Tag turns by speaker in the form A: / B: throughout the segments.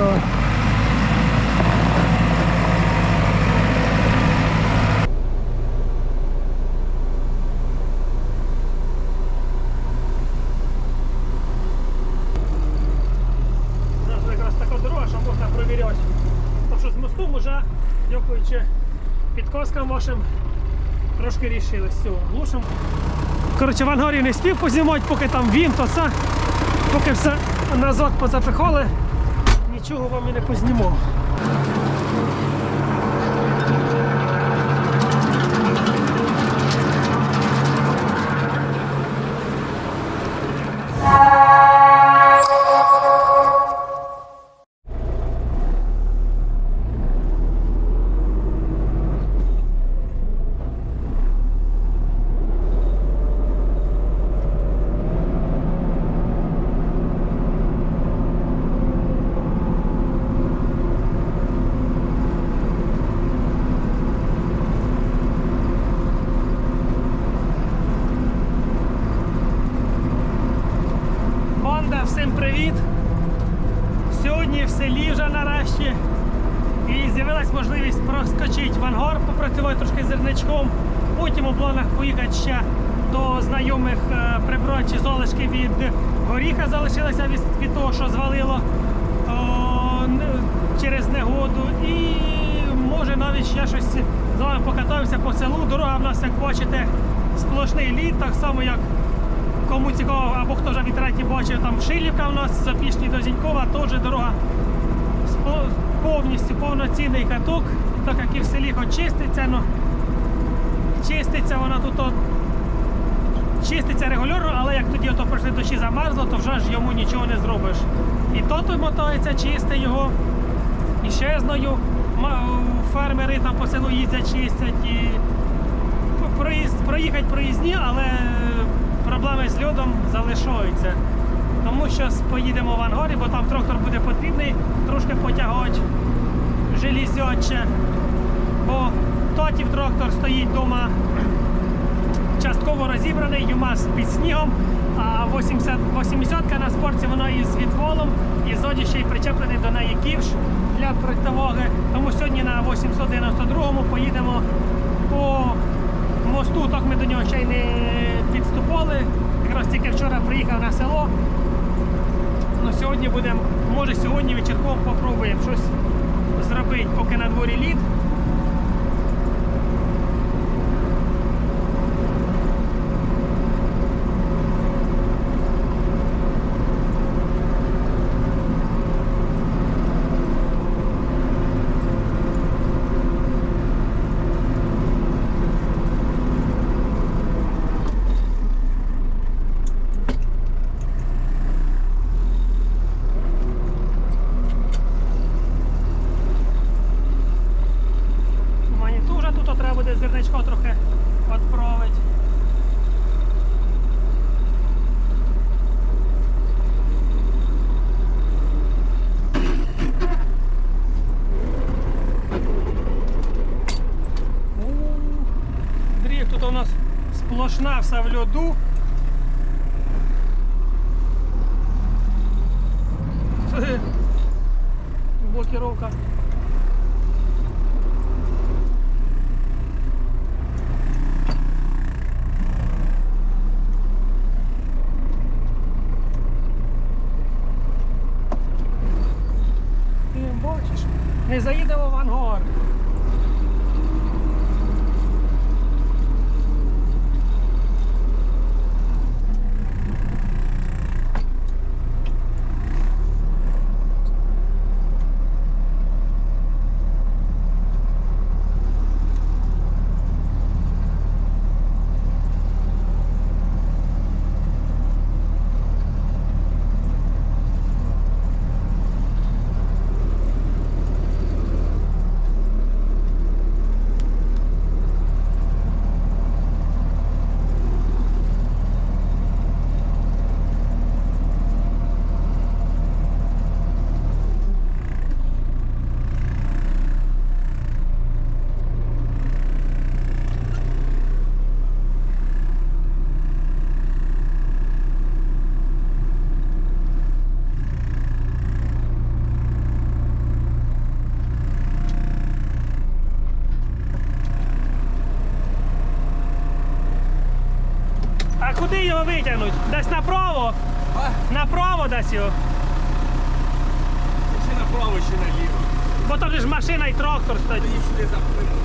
A: давай. У якраз така дорога, що можна провіряти. Що з мостом вже, дякуючи підказкам вашим, трошки рішили з цього. Коротше, в ангарі не спів познімати, поки там він, то це. Поки все назад позапихали, нічого вам і не познімав. Горіха залишилися від, від того, що звалило о, через негоду. І може навіть ще щось з вами покатаюся по селу. Дорога в нас, як бачите, сплошний лід, так само як Кому цікаво, або хто вже в інтернеті бачив, там Шилівка у нас, Запішні до Зінькова, теж дорога повністю повноцінний каток, так як і в селі хоч чиститься, ну чиститься вона тут чиститься регулярно, але як тоді ото пройшли дощі замерзло, то вже ж йому нічого не зробиш. І то мотається, чисте його, і ще знаю, фермери там по селу їздять, чистять і проїзд, проїхати проїзні, але проблеми з льодом залишаються. Тому що поїдемо в Ангорі, бо там трактор буде потрібний, трошки потягати железяче. Бо татів трактор стоїть вдома частково розібраний, ЮМАЗ під снігом, а 80, 80 на спорті вона із відволом, і ззаді ще й причеплений до неї ківш для противаги. Тому сьогодні на 892-му поїдемо по мосту, так ми до нього ще й не підступали. Якраз тільки вчора приїхав на село. Ну, сьогодні будемо, може сьогодні вечірком попробуємо щось зробити, поки на дворі лід. Мені теж тут треба буде зерничко трохи відправити. У, Дріг, тут у нас вся в льоду. Блокировка. Ти бачиш, не заїдемо в ангар. Куди його витягнуть? Десь направо?
B: А?
A: Направо десь його.
B: Чи направо, чи наліво.
A: Бо там ж машина і трактор стоїть.
B: Тоді сюди запнемося.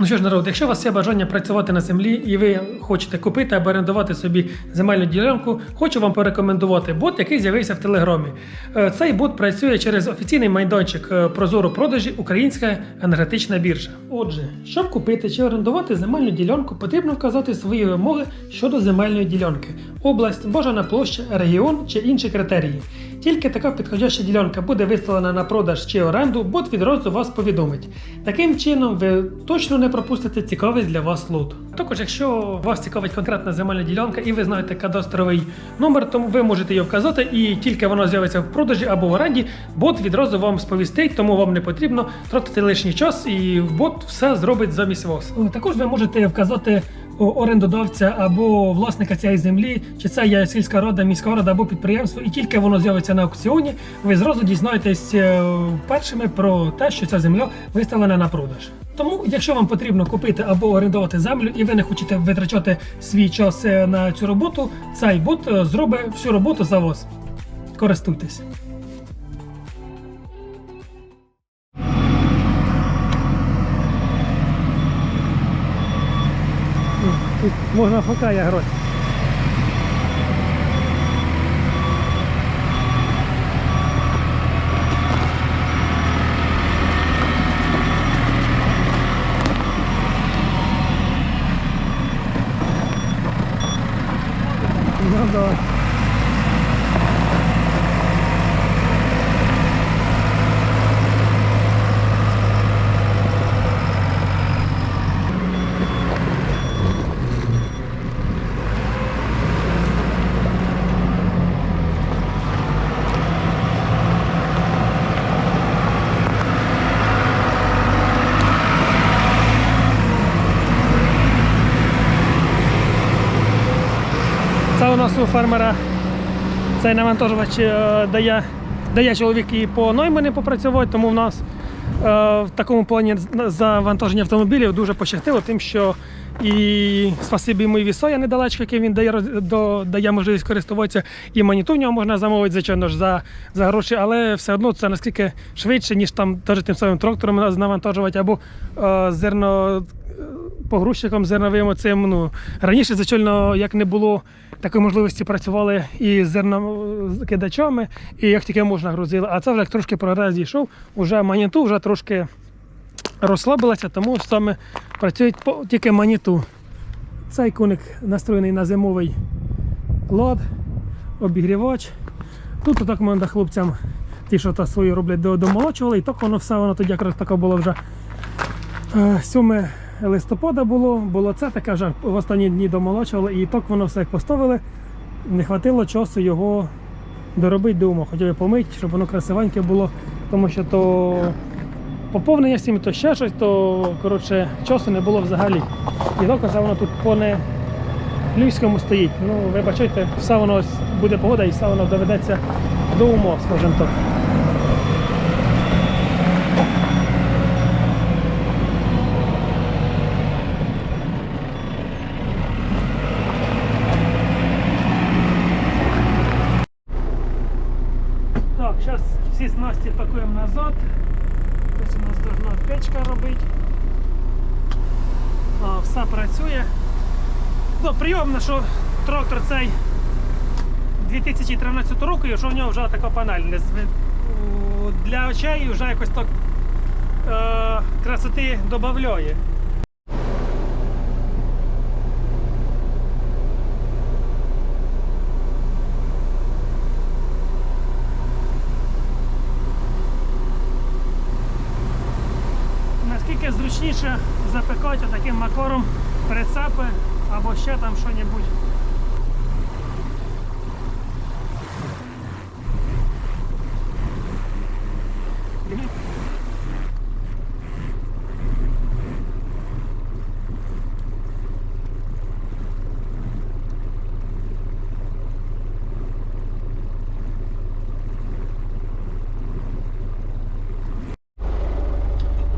A: Ну що ж, народ, якщо у вас є бажання працювати на землі і ви хочете купити або орендувати собі земельну ділянку, хочу вам порекомендувати бот, який з'явився в Телеграмі. Е, Цей бот працює через офіційний майданчик е, Прозоро продажі Українська енергетична біржа. Отже, щоб купити чи орендувати земельну ділянку, потрібно вказати свої вимоги щодо земельної ділянки, область, бажана площа, регіон чи інші критерії. Тільки така підходяща ділянка буде виставлена на продаж чи оренду, бот відразу вас повідомить. Таким чином, ви точно не пропустите цікавий для вас лот. Також, якщо вас цікавить конкретна земельна ділянка і ви знаєте кадастровий номер, то ви можете її вказати, і тільки вона з'явиться в продажі або в оренді, бот відразу вам сповістить, тому вам не потрібно тратити лишній час, і бот все зробить замість вас. Також ви можете вказати орендодавця або власника цієї землі, чи це є сільська рада, міська рада або підприємство, і тільки воно з'явиться на аукціоні, ви зразу дізнаєтесь е, першими про те, що ця земля виставлена на продаж. Тому, якщо вам потрібно купити або орендувати землю, і ви не хочете витрачати свій час е, на цю роботу, цей бот е, зробить всю роботу за вас. Користуйтесь. Можна хокая грати. Ну да. Це у нас фермера цей навантажувач е, дає, дає чоловік і по Ноймані попрацювати, тому в нас е, в такому плані завантаження автомобілів дуже пощастило, тим, що і спасибі йому і вісоя недалечко, який він дає, до, дає можливість користуватися, і маніту в нього можна замовити, звичайно ж, за, за гроші, але все одно це наскільки швидше, ніж там теж тим самим трактором навантажувати або е, зерно погрузчиком зерновим оцим. Ну, раніше, звичайно, як не було такої можливості, працювали і з зернокидачами, і як тільки можна грузили. А це вже як трошки прогрес зійшов, уже маніту вже трошки розслабилася, тому саме працюють тільки маніту. Цей коник настроєний на зимовий лад, обігрівач. Тут отак можна хлопцям, ті, що та свою роблять, до- домолочували, і так воно все, воно тоді якраз таке було вже е, 7 листопада було, було це таке вже в останні дні домолочували, і так воно все як поставили. Не хватило часу його доробити дома, хотіли помити, щоб воно красивеньке було, тому що то поповнення цим, то ще щось, то коротше, часу не було взагалі. І так оце воно тут по не Львівському стоїть. Ну, вибачайте, все воно буде погода і все воно доведеться до умов, скажімо. Так, зараз всі снасті пакуємо назад. Ось у нас должна печка робити. А, все працює. Ну, прийомно, що трактор цей 2013 року, і що в нього вже така панель. Не Для очей вже якось так е, красоти додає. Наскільки зручніше запекати таким макором прицепи або ще там що-небудь.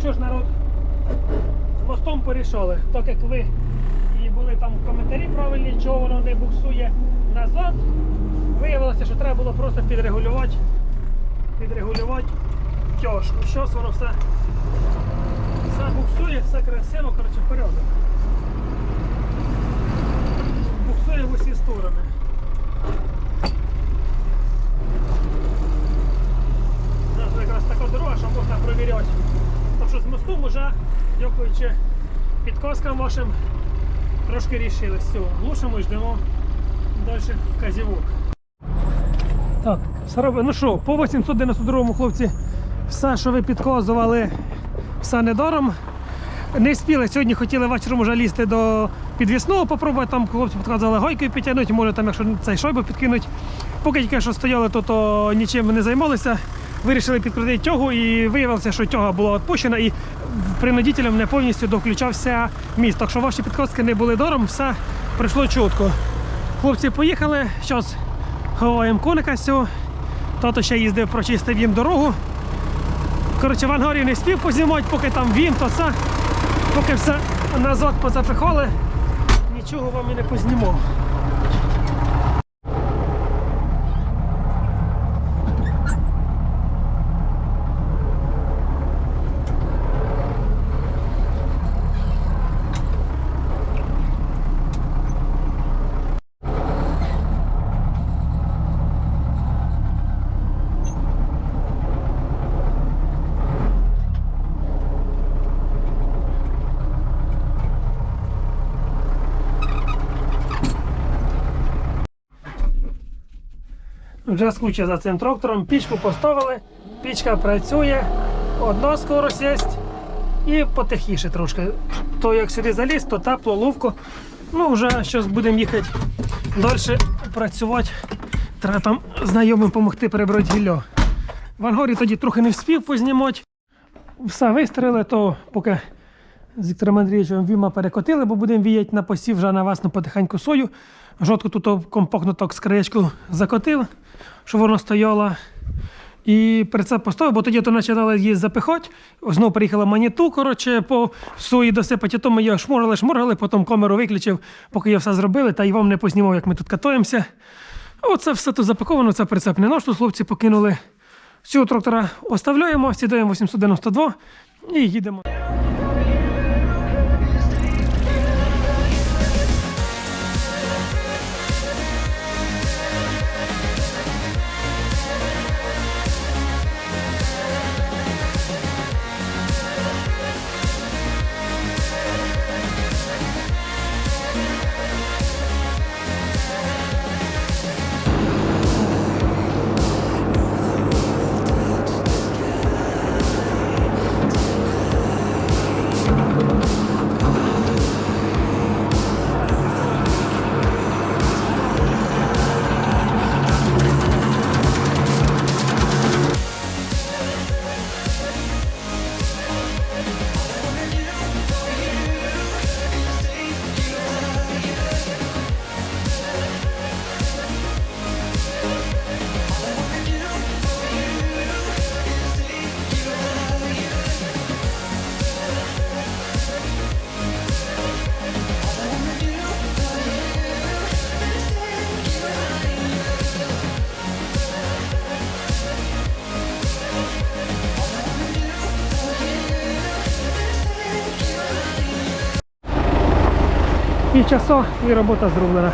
A: Що ж, народ, з мостом порішали. Так як ви і були там коментарі правильні, чого воно не буксує назад. Виявилося, що треба було просто підрегулювати, підрегулювати тяжку. Щось воно все, все буксує, все красиво, коротше, порядок. Буксує в усі сторони. Нас якраз така дорога, що можна провіряти. Тому що з мостом вже, дякуючи підказкам вашим, трошки рішили. Все, глушимо і ждемо далі вказівок. Так. Ну що, по 892 хлопці, все, що ви підказували, все недаром. Не спіли. Сьогодні хотіли вечором вже лізти до підвісного, попробувати. Там хлопці підказували гайкою підтягнути, може там, якщо цей шойбу підкинуть. Поки тільки що стояли, то, то нічим не займалися. Вирішили підкрутити тягу і виявилося, що тяга була відпущена і принудителем не повністю довключався міст. Так що ваші підказки не були даром, все пройшло чітко. Хлопці поїхали, зараз ховаємо коника цього. Тато ще їздив, прочистив їм дорогу. Коротше, в ангарі не спів познімати, поки там він, то це. Поки все назад позапихали, нічого вам і не познімав. Вже скуча за цим трактором, пічку поставили, пічка працює, одна скорость є і потихіше трошки. То як сюди заліз, то тепло, ловко. Ну, вже зараз будемо їхати далі працювати. Треба там знайомим допомогти перебрати гілля. В Ангорі тоді трохи не вспів познімати. Все вистріли, то поки з Віктором Андрійовичем віма перекотили, бо будемо віяти на посів вже на весну потихеньку сою. Жодку тут компактно з краєчку закотив, щоб воно стояло. І прицеп поставив, бо тоді то починали її запихати. Знову приїхала маніту, коротше, по сої досипати, то ми її шморгали, шморгали, потім камеру виключив, поки її все зробили, та й вам не познімав, як ми тут катаємося. Оце все тут запаковано, це прицеп не тут хлопці покинули. Цього трактора оставляємо, сідаємо 892 і їдемо. Півчаса і робота зроблена.